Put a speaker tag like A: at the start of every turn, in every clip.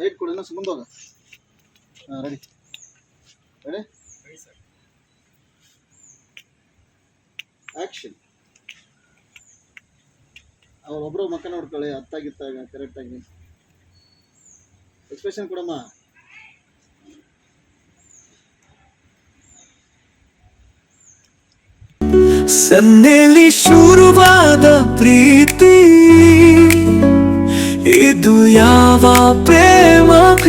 A: Right ಕೊಡಿ ಇನ್ನೂ ಮುಂದೋಗ ಹೋಗ. ಹಾಂ ರೆಡಿ ರೆಡಿ ಆಕ್ಷನ್ ಅವ್ರು ಒಬ್ರು ಮಕ್ಕ ನೋಡ್ಕೊಳ್ಳಿ ಅತ್ತಾಗಿತ್ತಾಗ ಕರೆಕ್ಟಾಗಿ ಎಕ್ಸ್ಪ್ರೆಷನ್ ಕೊಡಮ್ಮ.
B: ಸನ್ನೆಲಿ ಶುರುವಾದ ಪ್ರೀತಿ ಇದು ಯಾವ ಪ್ರೇಮ?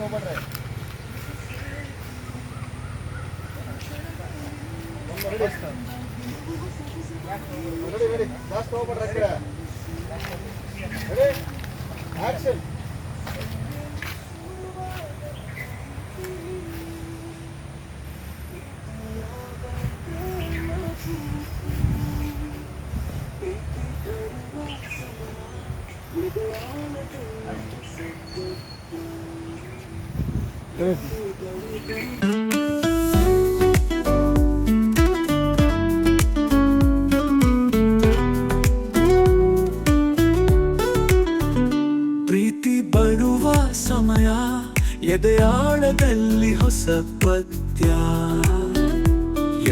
A: ಕೊಡು ಲೈಟ್ ಲೈಟ್ ಅಷ್ಟೇ ಹೋಯ್ತಾ ಇಲ್ಲಿ
B: ಪ್ರೀತಿ ಬರುವ ಸಮಯ ಎದೆಯಾಳದಲ್ಲಿ ಹೊಸ ಪದ್ಯ.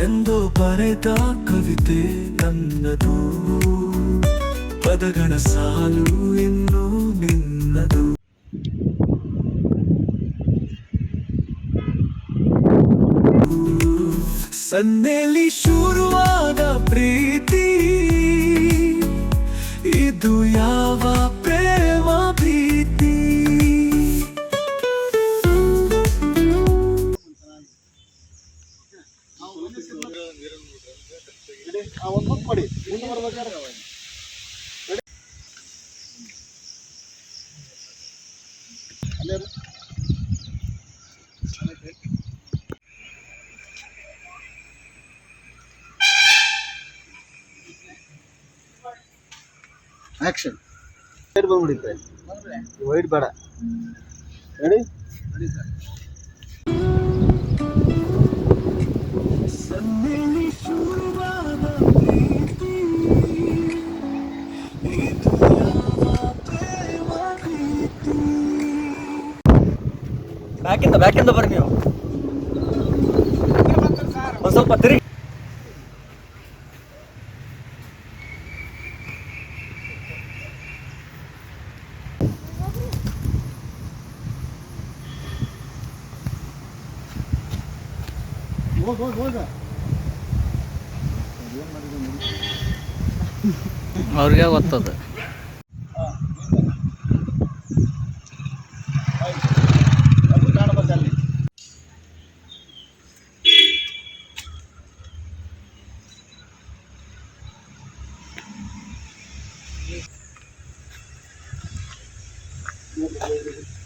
B: ಎಂದು ಬರೆದ ಕವಿತೆ ನನ್ನದು. ಪದಗಳ ಸಾಲು ಇನ್ನು ನಿನ್ನದು. ಸನ್ನೆಲಿ ಶುರುವಾದ ಪ್ರೀತಿ. ಇದು ಯಾವ ಪ್ರೇಮ ಪ್ರೀತಿ?
A: ಅಲ್ಲೇ ಇರು. ಆಕ್ಷನ್ ವೈಟ್ ಬಂದ್ಬಿಡುತ್ತೆ ವೈಟ್ ಬೇಡ. ರೆಡಿ
C: ಬ್ಯಾಕಿಂದ ಬ್ಯಾಕಿಂದ ಬರ್ರಿ ನೀವು. ಒಂದು ಸ್ವಲ್ಪ ತಿರುಗಿ.
A: ಹೋಗ್
C: ಅವ್ರಿಗೆ ಗೊತ್ತದ
A: Thank you.